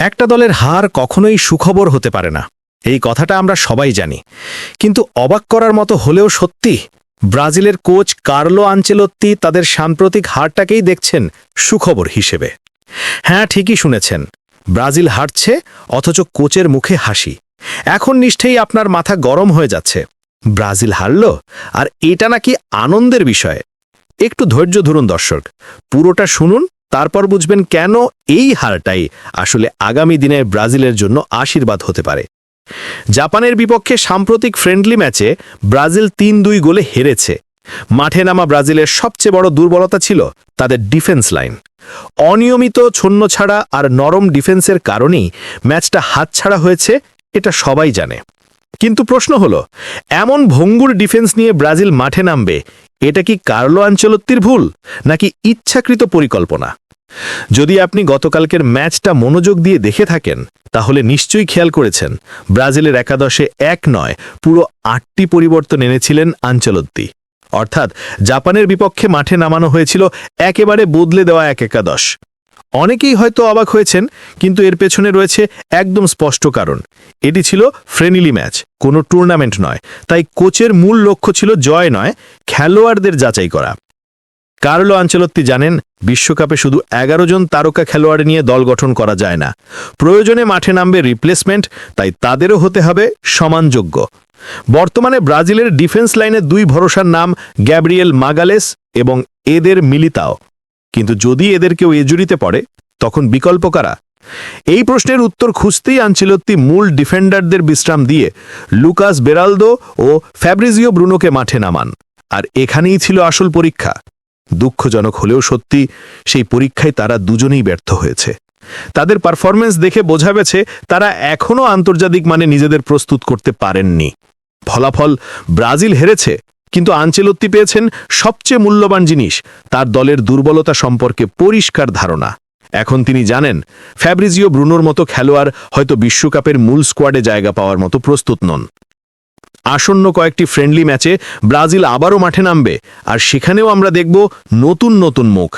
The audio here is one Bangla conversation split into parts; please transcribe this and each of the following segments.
একটা দলের হার কখনোই সুখবর হতে পারে না। এই কথাটা আমরা সবাই জানি। কিন্তু অবাক করার মতো হলেও সত্যি, ব্রাজিলের কোচ কার্লো আঞ্চেলত্তি তাদের সাম্প্রতিক হারটাকেই দেখছেন সুখবর হিসেবে। হ্যাঁ ঠিকই শুনেছেন, ব্রাজিল হারছে, অথচ কোচের মুখে হাসি। এখন নিষ্ঠেই আপনার মাথা গরম হয়ে যাচ্ছে। ব্রাজিল হারল, আর এটা নাকি আনন্দের বিষয়। একটু ধৈর্য ধরুন দর্শক, পুরোটা শুনুন তারপর বুঝবেন কেন এই হারটাই আসলে আগামী দিনে ব্রাজিলের জন্য আশীর্বাদ হতে পারে। জাপানের বিপক্ষে সাম্প্রতিক ফ্রেন্ডলি ম্যাচে ব্রাজিল তিন দুই গোলে হেরেছে। মাঠে নামা ব্রাজিলের সবচেয়ে বড় দুর্বলতা ছিল তাদের ডিফেন্স লাইন। অনিয়মিত ছন্নছাড়া আর নরম ডিফেন্সের কারণেই ম্যাচটা হাতছাড়া হয়েছে, এটা সবাই জানে। কিন্তু প্রশ্ন হলো, এমন ভঙ্গুর ডিফেন্স নিয়ে ব্রাজিল মাঠে নামবে, এটা কি কার্লো আঞ্চলত্তির ভুল, নাকি ইচ্ছাকৃত পরিকল্পনা? যদি আপনি গতকালকের ম্যাচটা মনোযোগ দিয়ে দেখে থাকেন, তাহলে নিশ্চয়ই খেয়াল করেছেন, ব্রাজিলের একাদশে এক নয় পুরো আটটি পরিবর্তন এনেছিলেন আঞ্চলত্তি। অর্থাৎ জাপানের বিপক্ষে মাঠে নামানো হয়েছিল একেবারে বদলে দেওয়া এক একাদশ। অনেকেই হয়তো অবাক হয়েছেন, কিন্তু এর পেছনে রয়েছে একদম স্পষ্ট কারণ। এটি ছিল ফ্রেন্ডলি ম্যাচ, কোনো টুর্নামেন্ট নয়, তাই কোচের মূল লক্ষ্য ছিল জয় নয়, খেলোয়াড়দের যাচাই করা। কার্লো আঞ্চলত্তি জানেন, বিশ্বকাপে শুধু এগারো জন তারকা খেলোয়াড় নিয়ে দল গঠন করা যায় না। প্রয়োজনে মাঠে নামবে রিপ্লেসমেন্ট, তাই তাদেরও হতে হবে সমানযোগ্য বর্তমানে ব্রাজিলের ডিফেন্স লাইনে দুই ভরসার নাম গ্যাব্রিয়েল মাগালেস এবং এদের মিলিতাও। কিন্তু যদি এদের কেউ এজুরিতে পড়ে, তখন বিকল্প কারা? এই প্রশ্নের উত্তর খুঁজতেই আঞ্চলত্তি মূল ডিফেন্ডারদের বিশ্রাম দিয়ে লুকাস বেরালদো ও ফ্যাব্রিজিও ব্রুনোকে মাঠে নামান। আর এখানেই ছিল আসল পরীক্ষা। দুঃখজনক হলেও সত্যি সেই পরীক্ষায় তারা দুজনেই ব্যর্থ হয়েছে। তাদের পারফরমেন্স দেখে বোঝা গেছে তারা এখনও আন্তর্জাতিক মানে নিজেদের প্রস্তুত করতে পারেননি। ফলাফল ব্রাজিল হেরেছে, কিন্তু আঞ্চেলত্তি পেয়েছেন সবচেয়ে মূল্যবান জিনিস, তার দলের দুর্বলতা সম্পর্কে পরিষ্কার ধারণা। এখন তিনি জানেন, ফ্যাব্রিজিও ব্রুনোর মতো খেলোয়াড় হয়তো বিশ্বকাপের মূল স্কোয়াডে জায়গা পাওয়ার মতো প্রস্তুত নন। আসন্ন কয়েকটি ফ্রেন্ডলি ম্যাচে ব্রাজিল আবারও মাঠে নামবে, আর সেখানেও আমরা দেখব নতুন নতুন মুখ।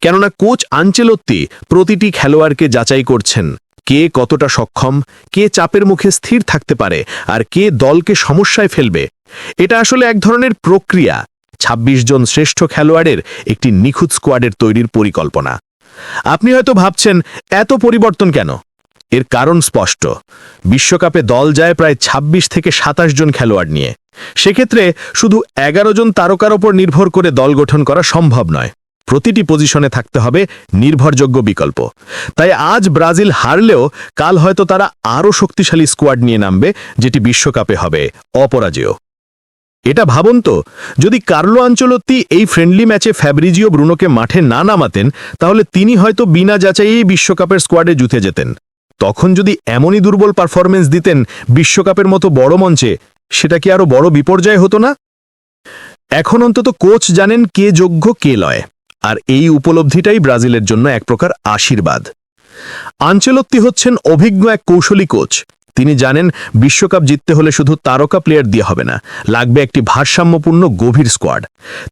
কেননা কোচ আঞ্চেলত্তি প্রতিটি খেলোয়াড়কে যাচাই করছেন, কে কতটা সক্ষম, কে চাপের মুখে স্থির থাকতে পারে, আর কে দলকে সমস্যায় ফেলবে। এটা আসলে এক ধরনের প্রক্রিয়া ২৬ জন শ্রেষ্ঠ খেলোয়াড়ের একটি নিখুঁত স্কোয়াডের তৈরির পরিকল্পনা। আপনি হয়তো ভাবছেন, এত পরিবর্তন কেন? এর কারণ স্পষ্ট। বিশ্বকাপে দল যায় প্রায় ২৬ থেকে সাতাশ জন খেলোয়াড় নিয়ে। সেক্ষেত্রে শুধু এগারো জন তারকার ওপর নির্ভর করে দল গঠন করা সম্ভব নয়। প্রতিটি পজিশনে থাকতে হবে নির্ভরযোগ্য বিকল্প। তাই আজ ব্রাজিল হারলেও কাল হয়তো তারা আরও শক্তিশালী স্কোয়াড নিয়ে নামবে, যেটি বিশ্বকাপে হবে। অপরাজেয়। এটা ভাবুন তো, যদি কার্লো আঞ্চলত্তি এই ফ্রেন্ডলি ম্যাচে ফ্যাব্রিজিও ব্রুনোকে মাঠে না নামাতেন, তাহলে তিনি হয়তো বিনা যাচাইয়েই বিশ্বকাপের স্কোয়াডে জুতে যেতেন। তখন যদি এমনই দুর্বল পারফরমেন্স দিতেন বিশ্বকাপের মতো বড় মঞ্চে, সেটা কি আরও বড় বিপর্যয় হতো না? এখন অন্তত কোচ জানেন কে যোগ্য, কে লয়, আর এই উপলব্ধিটাই ব্রাজিলের জন্য এক প্রকার আশীর্বাদ। আঞ্চলত্তি হচ্ছেন অভিজ্ঞ এক কৌশলী কোচ তিনি জানেন বিশ্বকাপ জিততে হলে শুধু তারকা প্লেয়ার দিয়ে হবে না, লাগবে একটি ভারসাম্যপূর্ণ গভীর স্কোয়াড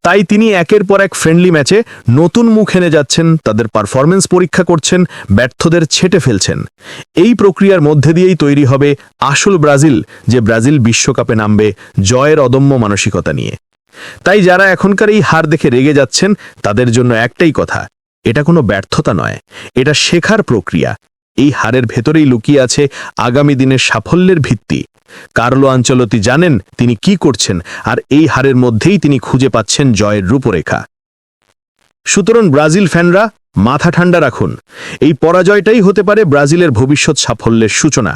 তাই তিনি একের পর এক ফ্রেন্ডলি ম্যাচে নতুন মুখ এনে যাচ্ছেন, তাদের পারফরমেন্স পরীক্ষা করছেন, ব্যর্থদের ছেটে ফেলছেন। এই প্রক্রিয়ার মধ্যে দিয়েই তৈরি হবে আসল ব্রাজিল, যে ব্রাজিল বিশ্বকাপে নামবে জয়ের অদম্য মানসিকতা নিয়ে। তাই যারা এখনকার এই হার দেখে রেগে যাচ্ছেন, তাদের জন্য একটাই কথা, এটা কোনো ব্যর্থতা নয়, এটা শেখার প্রক্রিয়া। এই হারের ভেতরেই লুকিয়ে আছে আগামী দিনের সাফল্যের ভিত্তি। কার্লো আঞ্চলতি জানেন তিনি কি করছেন আর এই হারের মধ্যেই তিনি খুঁজে পাচ্ছেন জয়ের রূপরেখা। সুতরাং ব্রাজিল ফ্যানরা মাথা ঠান্ডা রাখুন। এই পরাজয়টাই হতে পারে ব্রাজিলের ভবিষ্যৎ সাফল্যের সূচনা।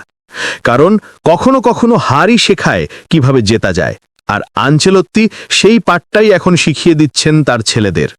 কারণ কখনো কখনো হারই শেখায় কীভাবে জেতা যায়। আর আঞ্চেলত্তি সেই পাঠটাই এখন শিখিয়ে দিচ্ছেন তার ছেলেদের।